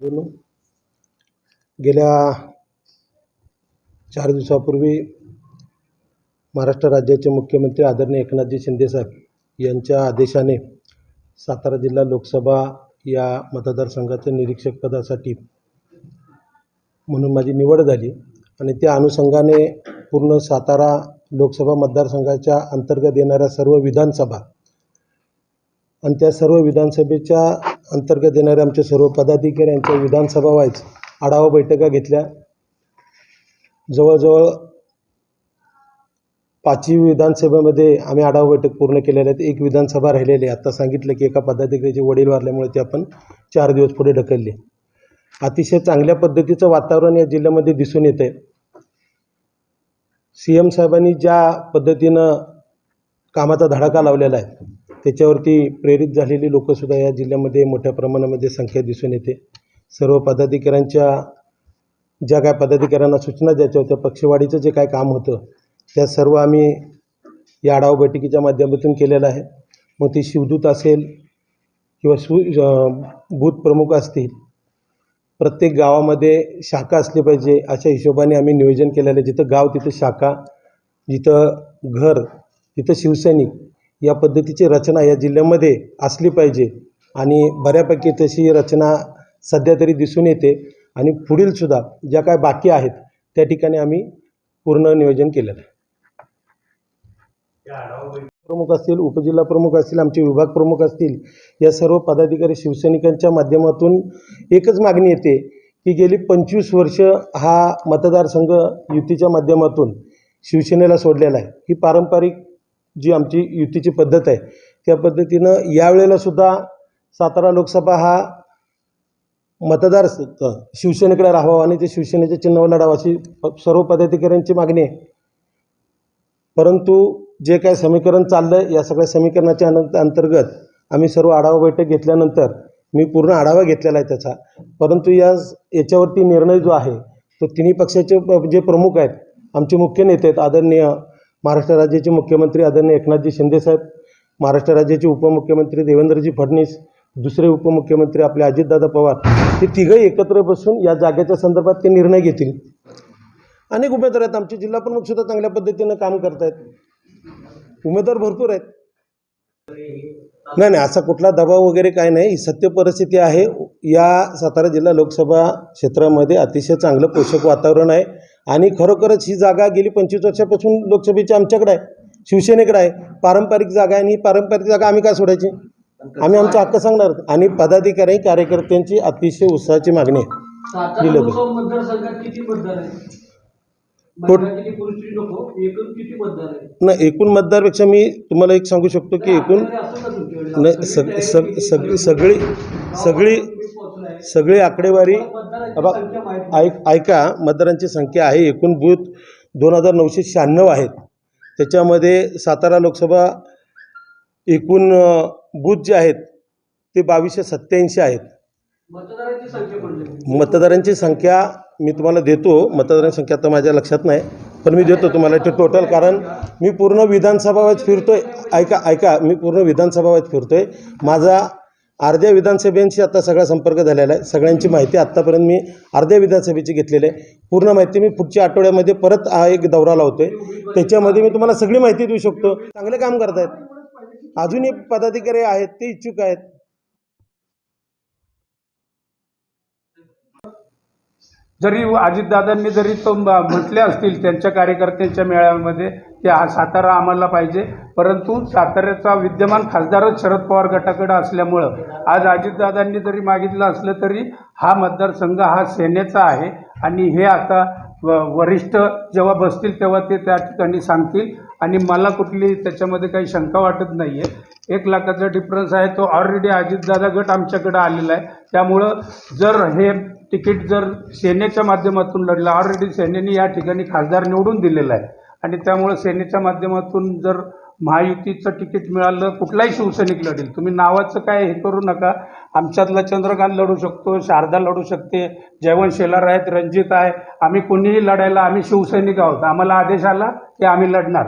बोलू गेल्या चार दिवसापूर्वी महाराष्ट्र राज्याचे मुख्यमंत्री आदरणीय एकनाथजी शिंदेसाहेब यांच्या आदेशाने सातारा जिल्हा लोकसभा या मतदारसंघाचं निरीक्षक पदासाठी म्हणून माझी निवड झाली आणि त्या अनुषंगाने पूर्ण सातारा लोकसभा मतदारसंघाच्या अंतर्गत येणाऱ्या सर्व विधानसभा आणि त्या सर्व विधानसभेच्या अंतर्गत येणाऱ्या आमच्या सर्व पदाधिकाऱ्यांच्या विधानसभा वाईज आढावा बैठका घेतल्या. जवळजवळ पाचवी विधानसभेमध्ये आम्ही आढावा बैठक पूर्ण केलेल्या आहेत. एक विधानसभा राहिलेली आहे. आता सांगितलं की एका पदाधिकाऱ्याचे वडील वारल्यामुळे ते आपण चार दिवस पुढे ढकलले. अतिशय चांगल्या पद्धतीचं वातावरण या जिल्ह्यामध्ये दिसून येतं आहे सी एम साहेबांनी ज्या पद्धतीनं कामाचा धडाका लावलेला आहे त्याच्यावरती प्रेरित झालेली लोकंसुद्धा या जिल्ह्यामध्ये मोठ्या प्रमाणामध्ये संख्या दिसून येते. सर्व पदाधिकाऱ्यांच्या ज्या काय पदाधिकाऱ्यांना सूचना द्यायच्या होत्या पक्षवाढीचं जे काय काम होतं त्या सर्व आम्ही या आढावा बैठकीच्या माध्यमातून केलेलं आहे. मग ती शिवदूत असेल किंवा सु बूथ प्रमुख असतील प्रत्येक गावामध्ये शाखा असली पाहिजे अशा हिशोबाने आम्ही नियोजन केलेलं आहे. जिथं गाव तिथं शाखा जिथं घर तिथं शिवसैनिक या पद्धतीची रचना या जिल्ह्यामध्ये असली पाहिजे. आणि बऱ्यापैकी तशी रचना सध्या तरी दिसून येते. आणि पुढीलसुद्धा ज्या काय बाकी आहेत त्या ठिकाणी आम्ही पूर्ण नियोजन केलेलं आहे. प्रमुख असतील उपजिल्हा प्रमुख असतील आमचे विभाग प्रमुख असतील या सर्व पदाधिकारी शिवसैनिकांच्या माध्यमातून एकच मागणी येते की गेली पंचवीस वर्ष हा मतदारसंघ युतीच्या माध्यमातून शिवसेनेला सोडलेला आहे. ही पारंपरिक जी आमची युतीची पद्धत आहे त्या पद्धतीनं यावेळेला सुद्धा सातारा लोकसभा हा मतदार शिवसेनेकडे राहावा आणि ते शिवसेनेच्या चिन्हावर लढावं अशी प- सर्व पदाधिकाऱ्यांची मागणी आहे. परंतु जे काय समीकरण चाललं या सगळ्या समीकरणाच्या अन- अंतर्गत आम्ही सर्व आढावा बैठक घेतल्यानंतर मी पूर्ण आढावा घेतलेला आहे त्याचा. परंतु या याच्यावरती निर्णय जो आहे तो तिन्ही पक्षाचे जे प्रमुख आहेत आमचे मुख्य नेते आहेत आदरणीय महाराष्ट्र राज्याचे मुख्यमंत्री आदरणीय एकनाथजी शिंदेसाहेब महाराष्ट्र राज्याचे उपमुख्यमंत्री देवेंद्रजी फडणवीस दुसरे उपमुख्यमंत्री आपले अजितदादा पवार हे तिघंही एकत्र बसून या जागेच्या संदर्भात ते निर्णय घेतील. अनेक उमेदवार आहेत. आमचे जिल्हा प्रमुखसुद्धा चांगल्या पद्धतीनं काम करत आहेत उमेदवार भरपूर आहेत. नाही नाही असा कुठला दबाव वगैरे काय नाही. ही सत्य परिस्थिती आहे. या सातारा जिल्हा लोकसभा क्षेत्रामध्ये अतिशय चांगलं पोषक वातावरण आहे. आणि खरोखरच ही जागा गेली पंचवीस वर्षापासून लोकसभेची आमच्याकडे आहे शिवसेनेकडे आहे. पारंपरिक जागा आहे आणि ही पारंपरिक जागा आम्ही काय सोडायची? आम्ही आमचा हक्क सांगणार आणि पदाधिकारी कार्यकर्त्यांची अतिशय उत्साहाची मागणी आहे. दिलं नाही एकूण मतदारपेक्षा मी तुम्हाला एक सांगू शकतो की एकूण? नाही सग सग सगळी सगळी. सगळी आकडेवारी नाही. ऐक ऐका मतदारांची संख्या आहे. एकूण बूथ दोन हजार नऊशे शहाण्णव आहेत. त्याच्यामध्ये सातारा लोकसभा एकूण बूथ जे आहेत ते बावीसशे सत्याऐंशी आहेत. मतदारांची संख्या मी तुम्हाला देतो. मतदारांची संख्या आता माझ्या लक्षात नाही पण मी देतो तुम्हाला ते टोटल कारण मी पूर्ण विधानसभावात फिरतोय. ऐका ऐका मी पूर्ण विधानसभावात फिरतोय. माझा अर्ध्या विधानसभेशी आता सगळा संपर्क झालेला आहे. सगळ्यांची माहिती आत्तापर्यंत मी अर्ध्या विधानसभेची घेतलेली आहे. पूर्ण माहिती मी पुढच्या आठवड्यामध्ये परत हा एक दौरा लावतोय. त्याच्यामध्ये मी तुम्हाला सगळी माहिती देऊ शकतो. चांगले काम करतायत. अजूनही पदाधिकारी आहेत ते इच्छुक आहेत. जरी अजितदादांनी जरी तो म्हटले असतील त्यांच्या कार्यकर्त्यांच्या मेळाव्यामध्ये की हा सातारा आम्हाला पाहिजे. परंतु साताऱ्याचा विद्यमान खासदारच शरद पवार गटाकडं असल्यामुळं आज अजितदादांनी जरी मागितलं असलं तरी हा मतदारसंघ हा सेनेचा आहे. आणि हे आता व- वरिष्ठ जेव्हा बसतील तेव्हा ते त्या ठिकाणी सांगतील. आणि मला कुठली त्याच्यामध्ये काही शंका वाटत नाही आहे एक लाखाचा डिफरन्स आहे. तो ऑलरेडी अजितदादा गट आमच्याकडे आलेला आहे. त्यामुळं जर हे तिकीट जर सेनेच्या माध्यमातून लढलं ऑलरेडी सेनेने या ठिकाणी खासदार निवडून दिलेला आहे. आणि त्यामुळं सेनेच्या माध्यमातून जर महायुतीचं तिकीट मिळालं कुठलाही शिवसैनिक लढेल. तुम्ही नावाचं काय हे करू नका. आमच्यातला चंद्रकांत लढू शकतो शारदा लढू शकते जयवंत शेलार आहेत रणजित आहे. आम्ही कोणीही लढायला आम्ही शिवसैनिक आहोत. आम्हाला आदेश आला की आम्ही लढणार.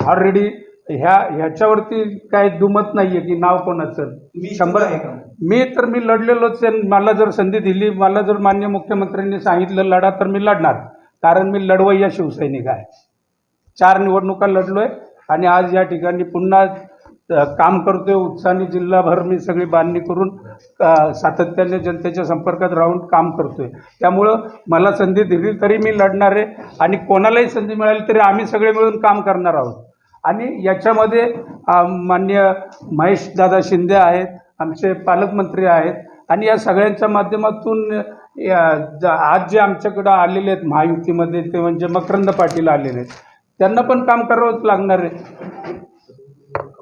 ऑलरेडी ह्या ह्याच्यावरती काय दुमत नाहीये की नाव कोणाचं. शंभर मी तर मी लढलेलोच आहे. मला जर संधी दिली मला जर मान्य मुख्यमंत्र्यांनी सांगितलं लढा तर मी लढणार. कारण मी लढवय्या शिवसैनिक आहे. चार निवडणुका लढलोय आणि आज या ठिकाणी पुन्हा काम करतोय. उत्साहाने जिल्हाभर मी सगळी बांधणी करून सातत्याने जनतेच्या संपर्कात राहून काम करतोय. त्यामुळं मला संधी दिली तरी मी लढणार आहे आणि कोणालाही संधी मिळाली तरी आम्ही सगळे मिळून काम करणार आहोत. आणि याच्यामध्ये मान्य मान्य महेशदादा शिंदे आहेत आमचे पालकमंत्री आहेत आणि या सगळ्यांच्या माध्यमातून या ज- आज जे आमच्याकडं आलेले आहेत महायुतीमध्ये ते म्हणजे मकरंद पाटील आलेले आहेत. त्यांना पण काम करावंच लागणार आहे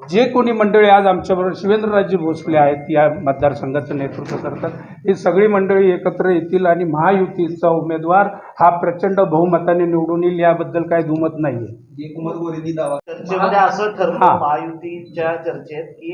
जे कोणी मंडळी आज आमच्याबरोबर शिवेंद्रराजे भोसले आहेत या मतदारसंघाचं नेतृत्व करतात ही सगळी मंडळी एकत्र येतील आणि महायुतीचा उमेदवार हा प्रचंड बहुमताने निवडून येईल याबद्दल काही दुमत नाही आहे चर्चेमध्ये असं ठरलं. महायुतीच्या चर्चेत की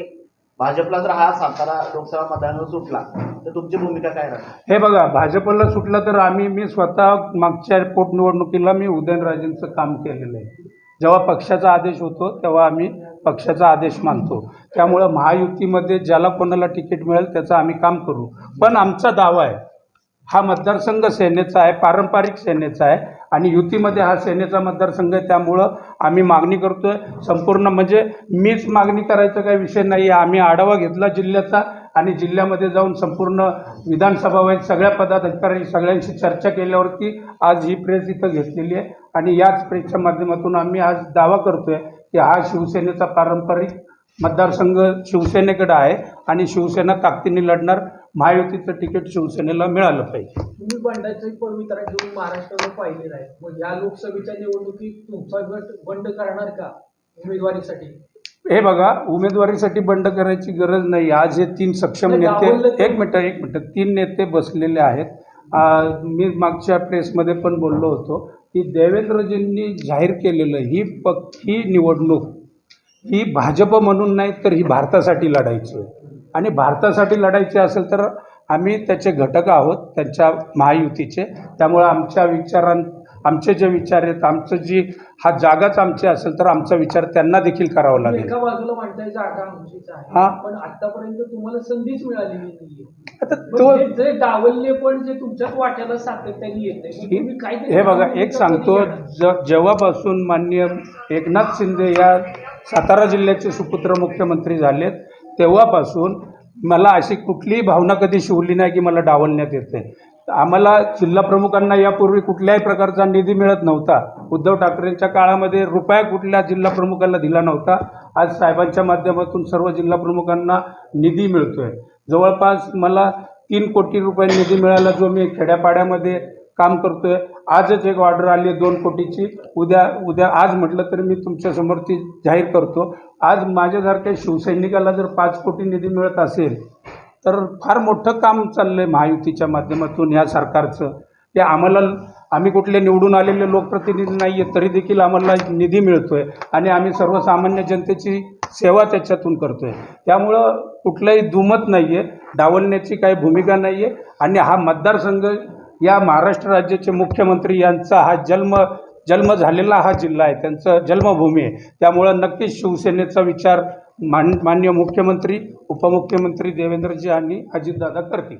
भाजपला जर हा सातारा लोकसभा मतदानावर सुटला तर तुमची भूमिका काय राहणार? हे बघा भाजपला सुटला तर आम्ही मी स्वतः मागच्या पोटनिवडणुकीला मी उदयनराजेंचं काम केलेलं आहे. जेव्हा पक्षाचा आदेश होतो तेव्हा आम्ही पक्षाचा आदेश मानतो. त्यामुळं महायुतीमध्ये ज्याला कोणाला तिकीट मिळेल त्याचं आम्ही काम करू. पण आमचा दावा आहे हा मतदारसंघ सेनेचा आहे पारंपरिक सेनेचा आहे आणि युतीमध्ये हा सेनेचा मतदारसंघ आहे. त्यामुळं आम्ही मागणी करतो आहे संपूर्ण म्हणजे मीच मागणी करायचा काही विषय नाही आहे. आम्ही आढावा घेतला जिल्ह्याचा आणि जिल्ह्यामध्ये जाऊन संपूर्ण विधानसभा वाईज सगळ्या पदाधिकारी सगळ्यांशी चर्चा केल्यावरती आज ही प्रेस इथं घेतलेली आहे. आणि याच प्रेसच्या माध्यमातून आम्ही आज दावा करतो आहे की हा शिवसेनेचा पारंपरिक मतदारसंघ शिवसेनेकडं आहे आणि शिवसेना ताकदीने लढणार. महायुतीचं तिकीट शिवसेनेला मिळालं पाहिजे. तुम्ही बंडाची पवित्रा घेऊन पाहिलेला आहे मग या लोकसभेच्या निवडणुकीत तुमचा गट बंड करणार का उमेदवारीसाठी? हे बघा उमेदवारीसाठी बंड करायची गरज नाही. आज हे तीन सक्षम नाही, नेते ते- एक मिनिट एक मिनिट. तीन नेते बसलेले आहेत. आ, मी मागच्या प्रेसमध्ये पण बोललो होतो की देवेंद्रजींनी जाहीर केलेलं ही पक ही निवडणूक ही भाजप म्हणून नाही तर ही भारतासाठी लढायची आहे. आणि भारतासाठी लढायची असेल तर आम्ही त्याचे घटक आहोत त्यांच्या महायुतीचे. त्यामुळं आमच्या विचारां आमचे जे विचार आहेत आमचं जी हा जागाच आमची असेल तर आमचा विचार त्यांना देखील करावा लागेल. एका बाजूला म्हणताय जागा आमचीच हा. पण आतापर्यंत तुम्हाला संधीच मिळालेली नाहीये. आता मग तो जे डावलले पण जे तुमच्याच वाट्याला सातत्याने येते तुम्ही काय हे बघा एक सांगतो ज जेव्हापासून माननीय एकनाथ शिंदे या सातारा जिल्ह्याचे सुपुत्र मुख्यमंत्री झालेत तेव्हापासून मला अशी कुठलीही भावना कधी शिवली नाही की मला डावलण्यात येते आम्हाला जिल्हा प्रमुखांना यापूर्वी कुठल्याही प्रकारचा निधी मिळत नव्हता. उद्धव ठाकरेंच्या काळामध्ये रुपया कुठल्या जिल्हा प्रमुखाला दिला नव्हता. आज साहेबांच्या माध्यमातून सर्व जिल्हा प्रमुखांना निधी आहे जवळपास मला तीन कोटी रुपये निधी मिळाला जो मी खेड्यापाड्यामध्ये काम करतोय. आजच एक ऑर्डर आली आहे दोन कोटीची. उद्या उद्या आज म्हटलं तर मी तुमच्यासमोर ती जाहीर करतो. आज माझ्यासारख्या शिवसैनिकाला जर पाच कोटी निधी मिळत असेल तर फार मोठं काम चाललं आहे महायुतीच्या माध्यमातून या सरकारचं. ते आम्हाला आम्ही कुठले निवडून आलेले लोकप्रतिनिधी नाही आहे तरी देखील आम्हाला निधी मिळतो आहे आणि आम्ही सर्वसामान्य जनतेची सेवा त्याच्यातून करतो आहे त्यामुळं कुठलंही दुमत नाही आहे डावलण्याची काही भूमिका नाही आहे आणि हा मतदारसंघ या महाराष्ट्र राज्याचे मुख्यमंत्री यांचा हा जन्म जन्म झालेला हा जिल्हा आहे. त्यांचं जन्मभूमी आहे. त्यामुळं नक्कीच शिवसेनेचा विचार मान मान्य मुख्यमंत्री उपमुख्यमंत्री देवेंद्रजी आणि अजितदादा करतील.